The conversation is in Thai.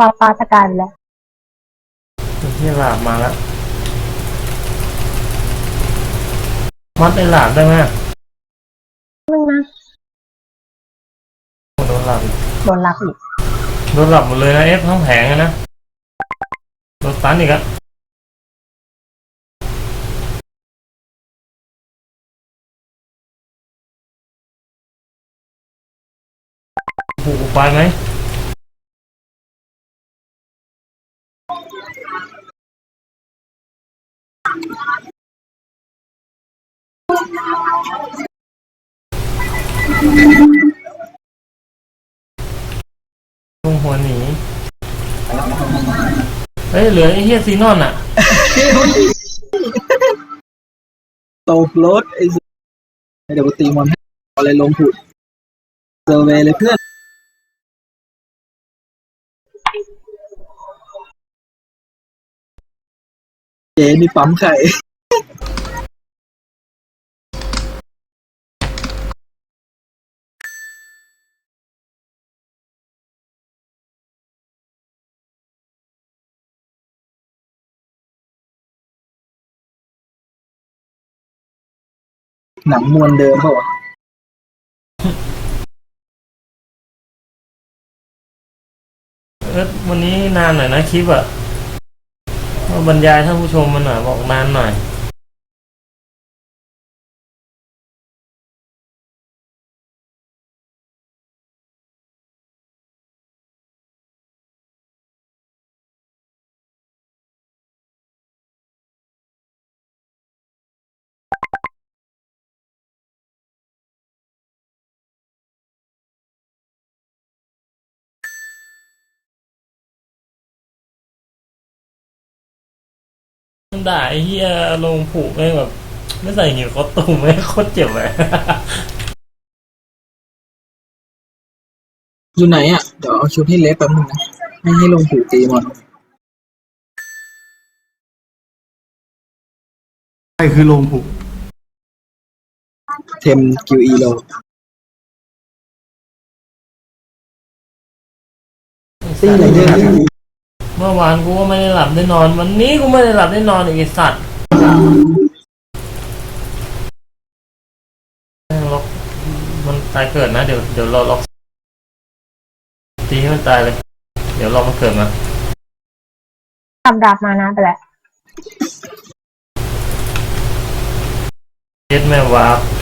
บาปาตะการแล้วที่หลาบมาแล้ว มัดไอหลาบได้ไหมมึงนะโอ้โดนหลับอีกโดนรับอีกโดนหลับหมดเลยนะเอฟทั้งแผงอะนะ โดนตันอีกอะผูกไปไหม ลงหัวหนีเฮ้ยเหลือไอ้เฮียซีนอนอะ ตกรถไอ้สัสเดี๋ยวกูตีมอนอาอะไรลงผุดเซอร์เวย์เลยเพื่อน เจนี่ปั๊มไข่หนังมวนเดิมเปล่าวะเออวันนี้นานหน่อยนะคลิปอะ บรรยายท่านผู้ชมมันหน่อยบอกนานหน่อย ด่าไอ้เฮียลงผูกแม่งแบบ ไม่ใส่หิวคอตุ่มแม่งโคตรเจ็บเลยอยู่ไหนอะ เดี๋ยวเอาชุดให้เล็บแป๊บนึงนะไม่ให้ลงผูตีมอนใครคือโลงผูกเทมกิวอีโลตีไหนเยอะเมื่อวานกูก็ไม่ได้หลับได้นอน วันนี้กูไม่ได้หลับได้นอนอีกไอ้สัตว์แม่งล็อกมันตายเกิดนะ เดี๋ยวเดี๋ยวเราล็อกตีให้มันตายเลย เดี๋ยวรอมันเกิดมาทำดาบมานะไปแล้วเย็ดแม่วาร์ป